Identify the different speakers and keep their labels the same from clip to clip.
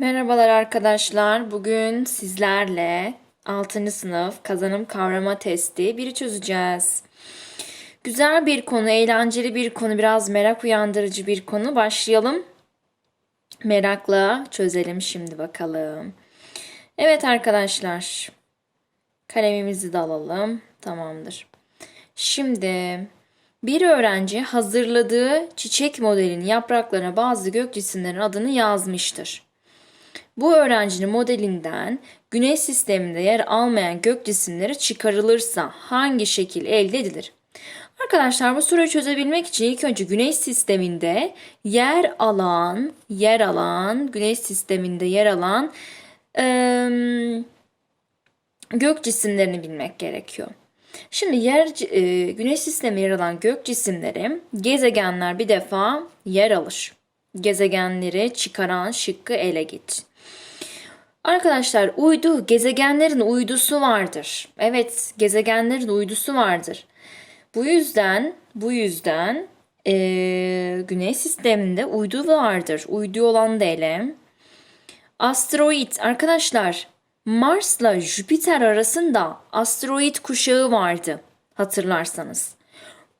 Speaker 1: Merhabalar arkadaşlar. Bugün sizlerle 6. sınıf kazanım kavrama testi biri çözeceğiz. Güzel bir konu, eğlenceli bir konu, biraz merak uyandırıcı bir konu. Başlayalım. Merakla çözelim şimdi bakalım. Evet arkadaşlar. Kalemimizi de alalım. Tamamdır. Şimdi bir öğrenci hazırladığı çiçek modelinin yapraklarına bazı gök cisimlerin adını yazmıştır. Bu öğrencinin modelinden güneş sisteminde yer almayan gök cisimleri çıkarılırsa hangi şekil elde edilir? Arkadaşlar bu soruyu çözebilmek için ilk önce güneş sisteminde yer alan, yer alan, güneş sisteminde yer alan eee, gök cisimlerini bilmek gerekiyor. Şimdi yer e, güneş sistemi yer alan gök cisimleri gezegenler bir defa yer alır. Gezegenleri çıkaran şıkkı ele git. Arkadaşlar uydu gezegenlerin uydusu vardır. Evet gezegenlerin uydusu vardır. Bu yüzden bu yüzden e, güneş sisteminde uydu vardır. Uydu olan da. Asteroid arkadaşlar Mars'la Jüpiter arasında asteroid kuşağı vardı hatırlarsanız.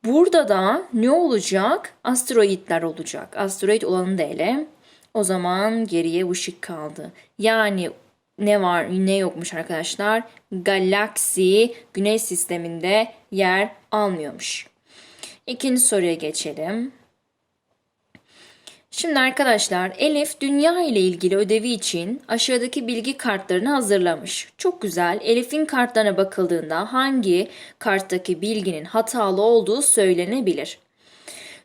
Speaker 1: Burada da ne olacak? Asteroidler olacak. Asteroid olanı da ele. O zaman geriye ışık kaldı. Yani ne var ne yokmuş arkadaşlar? Galaksi güneş sisteminde yer almıyormuş. İkinci soruya geçelim. Şimdi arkadaşlar Elif dünya ile ilgili ödevi için aşağıdaki bilgi kartlarını hazırlamış. Çok güzel. Elif'in kartlarına bakıldığında hangi karttaki bilginin hatalı olduğu söylenebilir.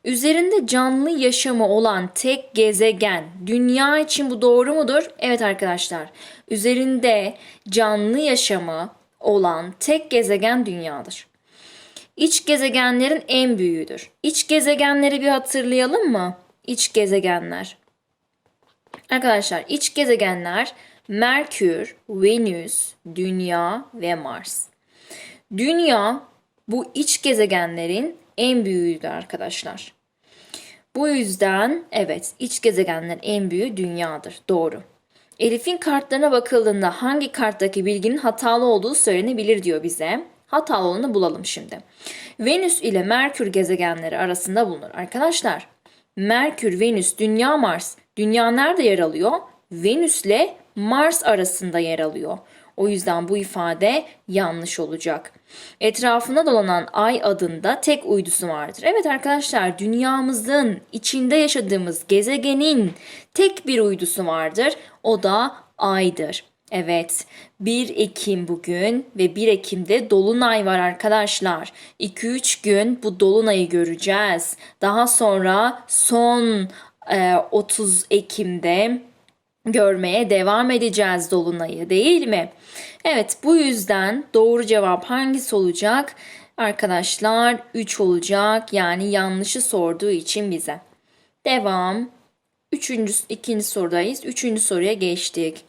Speaker 1: Üzerinde canlı yaşamı olan tek gezegen dünya için bu doğru mudur? Evet arkadaşlar. Üzerinde canlı yaşamı olan tek gezegen dünyadır. İç gezegenlerin en büyüğüdür. İç gezegenleri bir hatırlayalım mı? İç gezegenler. Arkadaşlar iç gezegenler Merkür, Venüs, Dünya ve Mars. Dünya bu iç gezegenlerin en büyüğüdür arkadaşlar. Bu yüzden evet iç gezegenlerin en büyüğü dünyadır. Doğru. Elif'in kartlarına bakıldığında hangi karttaki bilginin hatalı olduğu söylenebilir diyor bize. Hatalı olanı bulalım şimdi. Venüs ile Merkür gezegenleri arasında bulunur. Arkadaşlar Merkür, Venüs, Dünya, Mars. Dünya nerede yer alıyor? Venüs ile Mars arasında yer alıyor. O yüzden bu ifade yanlış olacak. Etrafına dolanan ay adında tek uydusu vardır. Evet arkadaşlar dünyamızın içinde yaşadığımız gezegenin tek bir uydusu vardır. O da aydır. Evet 1 Ekim bugün ve 1 Ekim'de Dolunay var arkadaşlar. 2-3 gün bu Dolunay'ı göreceğiz. Daha sonra son e, 30 Ekim'de görmeye devam edeceğiz Dolunay'ı değil mi? Evet bu yüzden doğru cevap hangisi olacak? Arkadaşlar 3 olacak yani yanlışı sorduğu için bize. Devam. Üçüncü, ikinci sorudayız. Üçüncü soruya geçtik.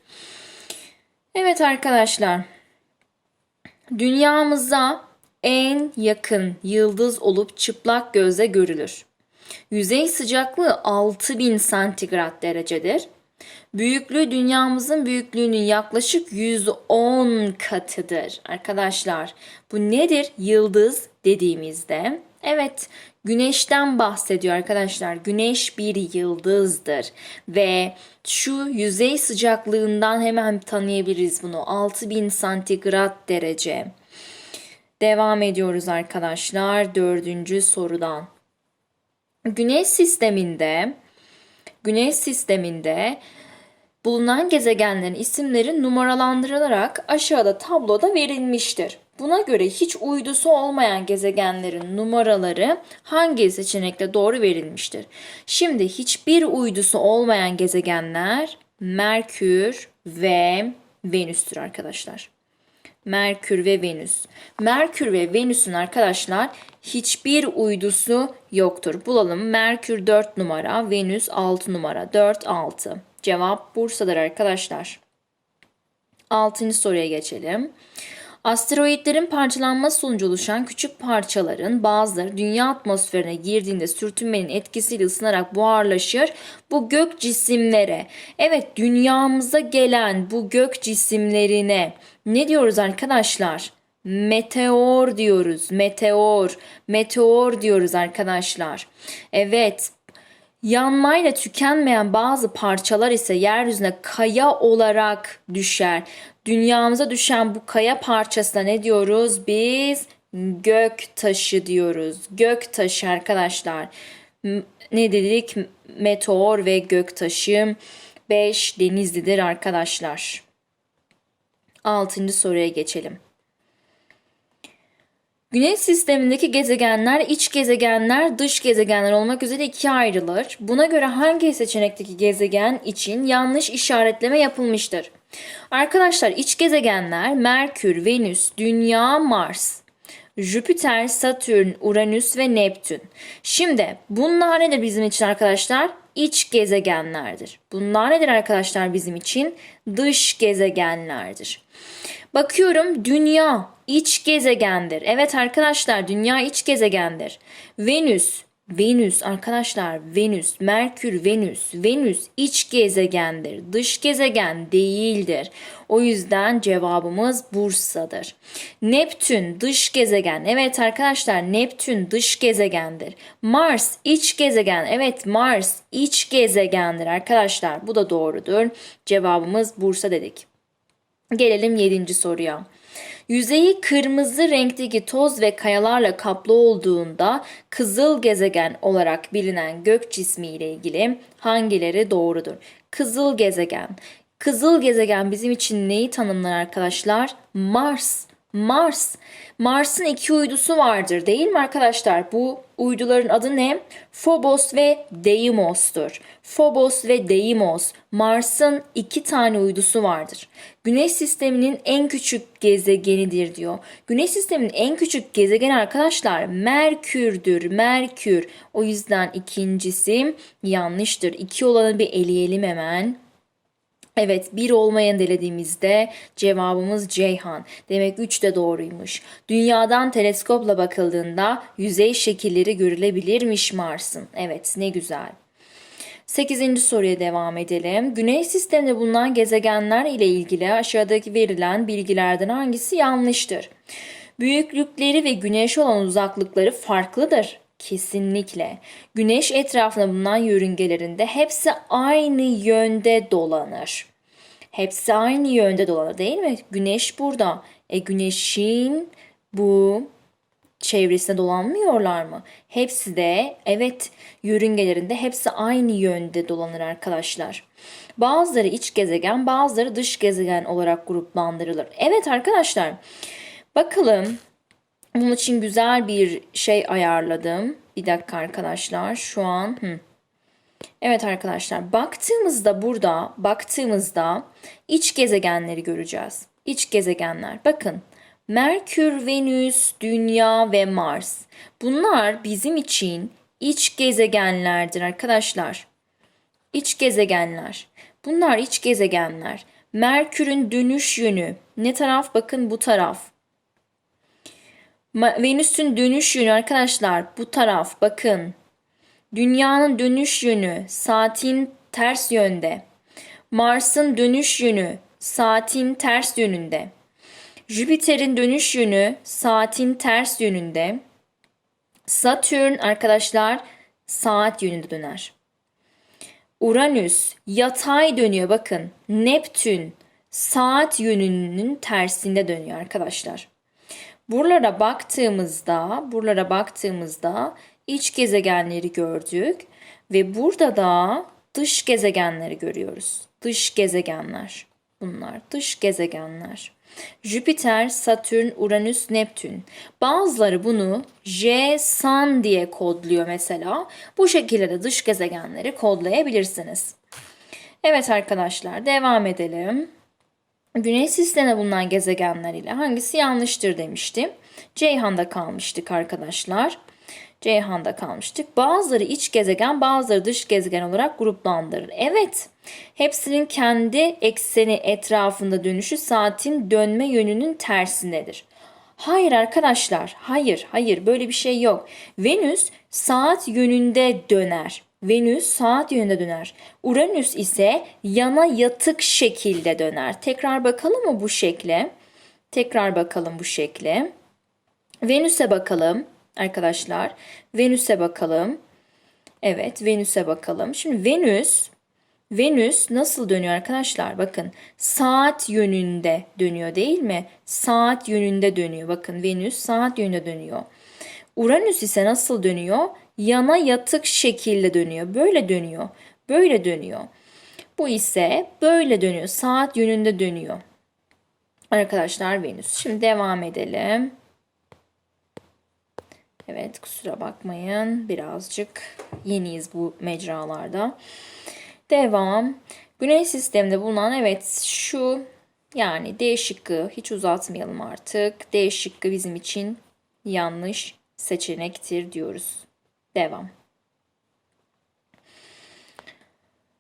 Speaker 1: Evet arkadaşlar. Dünyamıza en yakın yıldız olup çıplak gözle görülür. Yüzey sıcaklığı 6000 santigrat derecedir. Büyüklüğü dünyamızın büyüklüğünün yaklaşık 110 katıdır. Arkadaşlar bu nedir? Yıldız dediğimizde Evet, güneşten bahsediyor arkadaşlar. Güneş bir yıldızdır ve şu yüzey sıcaklığından hemen tanıyabiliriz bunu. 6000 santigrat derece. Devam ediyoruz arkadaşlar dördüncü sorudan. Güneş sisteminde Güneş sisteminde bulunan gezegenlerin isimleri numaralandırılarak aşağıda tabloda verilmiştir. Buna göre hiç uydusu olmayan gezegenlerin numaraları hangi seçenekle doğru verilmiştir? Şimdi hiçbir uydusu olmayan gezegenler Merkür ve Venüs'tür arkadaşlar. Merkür ve Venüs. Merkür ve Venüs'ün arkadaşlar hiçbir uydusu yoktur. Bulalım. Merkür 4 numara, Venüs 6 numara. 4 6. Cevap Bursa'dır arkadaşlar. 6. soruya geçelim. Asteroidlerin parçalanması sonucu oluşan küçük parçaların bazıları dünya atmosferine girdiğinde sürtünmenin etkisiyle ısınarak buharlaşır. Bu gök cisimlere, evet dünyamıza gelen bu gök cisimlerine ne diyoruz arkadaşlar? Meteor diyoruz. Meteor. Meteor diyoruz arkadaşlar. Evet. Yanmayla tükenmeyen bazı parçalar ise yeryüzüne kaya olarak düşer. Dünyamıza düşen bu kaya parçasına ne diyoruz? Biz gök taşı diyoruz. Gök taşı arkadaşlar. Ne dedik? Meteor ve gök taşı. 5 Denizli'dir arkadaşlar. Altıncı soruya geçelim. Güneş sistemindeki gezegenler iç gezegenler, dış gezegenler olmak üzere ikiye ayrılır. Buna göre hangi seçenekteki gezegen için yanlış işaretleme yapılmıştır? Arkadaşlar iç gezegenler Merkür, Venüs, Dünya, Mars. Jüpiter, Satürn, Uranüs ve Neptün. Şimdi bunlar nedir bizim için arkadaşlar? İç gezegenlerdir. Bunlar nedir arkadaşlar bizim için? Dış gezegenlerdir. Bakıyorum dünya iç gezegendir. Evet arkadaşlar dünya iç gezegendir. Venüs, Venüs arkadaşlar Venüs, Merkür, Venüs, Venüs iç gezegendir. Dış gezegen değildir. O yüzden cevabımız Bursa'dır. Neptün dış gezegen. Evet arkadaşlar Neptün dış gezegendir. Mars iç gezegen. Evet Mars iç gezegendir arkadaşlar. Bu da doğrudur. Cevabımız Bursa dedik. Gelelim 7. soruya. Yüzeyi kırmızı renkteki toz ve kayalarla kaplı olduğunda kızıl gezegen olarak bilinen gök cismi ile ilgili hangileri doğrudur? Kızıl gezegen. Kızıl gezegen bizim için neyi tanımlar arkadaşlar? Mars. Mars. Mars'ın iki uydusu vardır değil mi arkadaşlar? Bu uyduların adı ne? Phobos ve Deimos'tur. Phobos ve Deimos. Mars'ın iki tane uydusu vardır. Güneş sisteminin en küçük gezegenidir diyor. Güneş sisteminin en küçük gezegeni arkadaşlar Merkür'dür. Merkür. O yüzden ikincisi yanlıştır. İki olanı bir eleyelim hemen. Evet bir olmayan delediğimizde cevabımız Ceyhan. Demek 3 de doğruymuş. Dünyadan teleskopla bakıldığında yüzey şekilleri görülebilirmiş Mars'ın. Evet ne güzel. 8. soruya devam edelim. Güneş sisteminde bulunan gezegenler ile ilgili aşağıdaki verilen bilgilerden hangisi yanlıştır? Büyüklükleri ve güneşe olan uzaklıkları farklıdır. Kesinlikle. Güneş etrafında bulunan yörüngelerinde hepsi aynı yönde dolanır. Hepsi aynı yönde dolanır değil mi? Güneş burada. E güneşin bu çevresinde dolanmıyorlar mı? Hepsi de evet yörüngelerinde hepsi aynı yönde dolanır arkadaşlar. Bazıları iç gezegen, bazıları dış gezegen olarak gruplandırılır. Evet arkadaşlar. Bakalım bunun için güzel bir şey ayarladım. Bir dakika arkadaşlar. Şu an hı. Evet arkadaşlar baktığımızda burada baktığımızda iç gezegenleri göreceğiz. İç gezegenler. Bakın Merkür, Venüs, Dünya ve Mars. Bunlar bizim için iç gezegenlerdir arkadaşlar. İç gezegenler. Bunlar iç gezegenler. Merkür'ün dönüş yönü ne taraf? Bakın bu taraf. Venüs'ün dönüş yönü arkadaşlar bu taraf bakın. Dünyanın dönüş yönü saatin ters yönde. Mars'ın dönüş yönü saatin ters yönünde. Jüpiter'in dönüş yönü saatin ters yönünde. Satürn arkadaşlar saat yönünde döner. Uranüs yatay dönüyor bakın. Neptün saat yönünün tersinde dönüyor arkadaşlar. Buralara baktığımızda, buralara baktığımızda iç gezegenleri gördük ve burada da dış gezegenleri görüyoruz. Dış gezegenler. Bunlar dış gezegenler. Jüpiter, Satürn, Uranüs, Neptün. Bazıları bunu J, Sun diye kodluyor mesela. Bu şekilde de dış gezegenleri kodlayabilirsiniz. Evet arkadaşlar devam edelim. Güneş sisteminde bulunan gezegenler ile hangisi yanlıştır demiştim. Ceyhan'da kalmıştık arkadaşlar. Ceyhan'da kalmıştık. Bazıları iç gezegen, bazıları dış gezegen olarak gruplandırılır. Evet, hepsinin kendi ekseni etrafında dönüşü saatin dönme yönünün tersindedir. Hayır arkadaşlar, hayır, hayır böyle bir şey yok. Venüs saat yönünde döner. Venüs saat yönünde döner. Uranüs ise yana yatık şekilde döner. Tekrar bakalım mı bu şekle? Tekrar bakalım bu şekle. Venüs'e bakalım arkadaşlar. Venüs'e bakalım. Evet, Venüs'e bakalım. Şimdi Venüs Venüs nasıl dönüyor arkadaşlar? Bakın saat yönünde dönüyor değil mi? Saat yönünde dönüyor. Bakın Venüs saat yönünde dönüyor. Uranüs ise nasıl dönüyor? Yana yatık şekilde dönüyor. Böyle dönüyor. Böyle dönüyor. Bu ise böyle dönüyor. Saat yönünde dönüyor. Arkadaşlar Venüs. Şimdi devam edelim. Evet kusura bakmayın. Birazcık yeniyiz bu mecralarda. Devam. Güneş sisteminde bulunan evet şu yani D şıkkı hiç uzatmayalım artık. D şıkkı bizim için yanlış seçenektir diyoruz. Devam.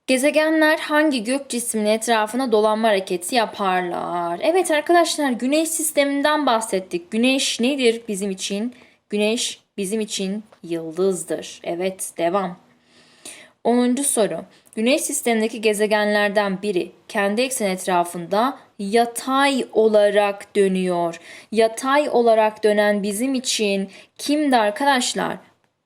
Speaker 1: Gezegenler hangi gök cisminin etrafına dolanma hareketi yaparlar? Evet arkadaşlar güneş sisteminden bahsettik. Güneş nedir bizim için? Güneş bizim için yıldızdır. Evet devam. 10. soru. Güneş sistemindeki gezegenlerden biri kendi ekseni etrafında yatay olarak dönüyor. Yatay olarak dönen bizim için kimdi arkadaşlar?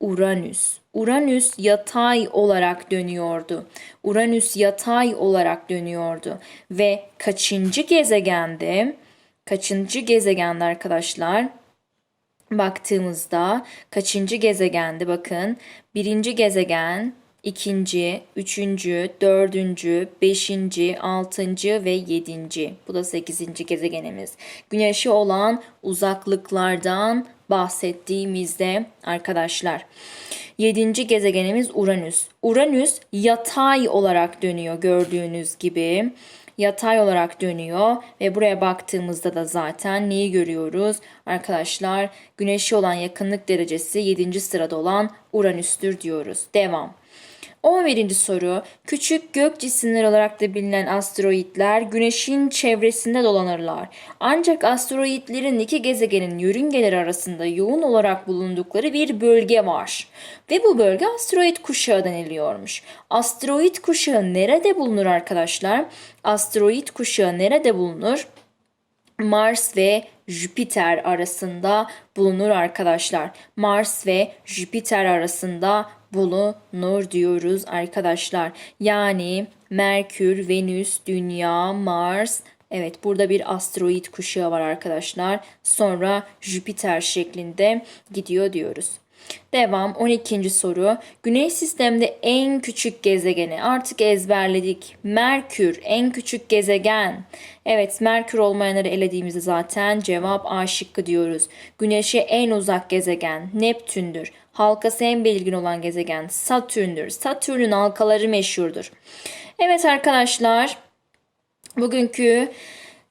Speaker 1: Uranüs. Uranüs yatay olarak dönüyordu. Uranüs yatay olarak dönüyordu ve kaçıncı gezegende? Kaçıncı gezegende arkadaşlar? Baktığımızda kaçıncı gezegendi bakın. Birinci gezegen, ikinci, üçüncü, dördüncü, beşinci, altıncı ve yedinci. Bu da sekizinci gezegenimiz. Güneşe olan uzaklıklardan bahsettiğimizde arkadaşlar. Yedinci gezegenimiz Uranüs. Uranüs yatay olarak dönüyor gördüğünüz gibi yatay olarak dönüyor ve buraya baktığımızda da zaten neyi görüyoruz? Arkadaşlar güneşe olan yakınlık derecesi 7. sırada olan Uranüs'tür diyoruz. Devam. 11. soru. Küçük gök cisimleri olarak da bilinen asteroidler güneşin çevresinde dolanırlar. Ancak asteroidlerin iki gezegenin yörüngeleri arasında yoğun olarak bulundukları bir bölge var. Ve bu bölge asteroid kuşağı deniliyormuş. Asteroid kuşağı nerede bulunur arkadaşlar? Asteroid kuşağı nerede bulunur? Mars ve Jüpiter arasında bulunur arkadaşlar. Mars ve Jüpiter arasında bulunur diyoruz arkadaşlar. Yani Merkür, Venüs, Dünya, Mars, Evet burada bir asteroid kuşağı var arkadaşlar. Sonra Jüpiter şeklinde gidiyor diyoruz. Devam 12. soru. Güneş sistemde en küçük gezegeni artık ezberledik. Merkür en küçük gezegen. Evet Merkür olmayanları elediğimizde zaten cevap A şıkkı diyoruz. Güneşe en uzak gezegen Neptün'dür. Halkası en belirgin olan gezegen Satürn'dür. Satürn'ün halkaları meşhurdur. Evet arkadaşlar bugünkü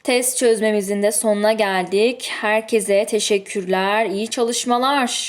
Speaker 1: test çözmemizin de sonuna geldik. Herkese teşekkürler. İyi çalışmalar.